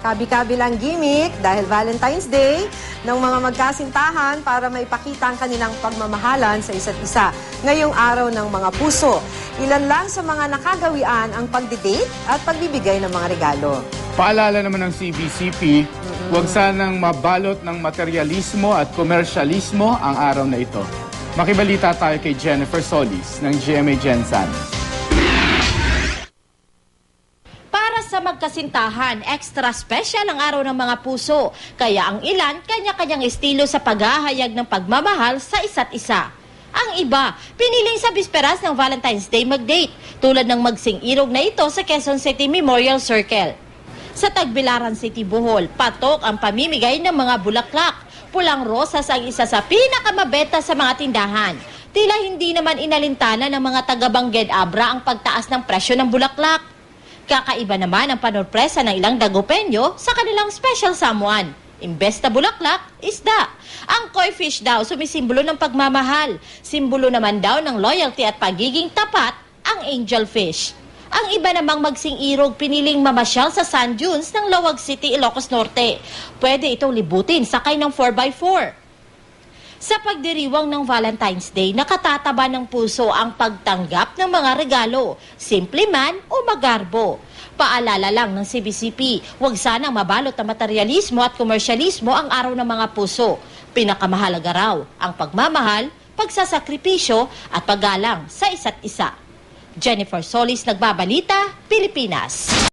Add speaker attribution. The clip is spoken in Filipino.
Speaker 1: Kabi-kabilang gimmick dahil Valentine's Day ng mga magkasintahan para maipakita ang kanilang pagmamahalan sa isa't isa ngayong araw ng mga puso. Ilan lang sa mga nakagawian ang pagdidate at pagbibigay ng mga regalo.
Speaker 2: Paalala naman ng CBCP, huwag sanang mabalot ng materialismo at komersyalismo ang araw na ito. Makibalita tayo kay Jennifer Solis ng GMA Gensan.
Speaker 3: Sa magkasintahan, extra special ang araw ng mga puso. Kaya ang ilan, kanya-kanyang estilo sa paghahayag ng pagmamahal sa isa't isa. Ang iba, piniling sa bisperas ng Valentine's Day mag-date, tulad ng magsing-irog na ito sa Quezon City Memorial Circle. Sa Tagbilaran City, Bohol, patok ang pamimigay ng mga bulaklak. Pulang rosas ang isa sa pinakamabenta sa mga tindahan. Tila hindi naman inalintana ng mga taga-Bangged Abra ang pagtaas ng presyo ng bulaklak. Kakaiba naman ang panorpresa ng ilang dagupenyo sa kanilang special someone. Imbes na bulaklak, isda. Ang koi fish daw sumisimbolo ng pagmamahal. Simbolo naman daw ng loyalty at pagiging tapat ang angel fish. Ang iba namang magsing-irog piniling mamasyal sa sand dunes ng Lawag City, Ilocos Norte. Pwede itong libutin sakay ng 4x4. Sa pagdiriwang ng Valentine's Day, nakatataba ng puso ang pagtanggap ng mga regalo, simple man o magarbo. Paalala lang ng CBCP, huwag sanang mabalot na materialismo at komersyalismo ang araw ng mga puso. Pinakamahalaga raw ang pagmamahal, pagsasakripisyo at paggalang sa isa't isa. Jennifer Solis, Nagbabalita, Pilipinas.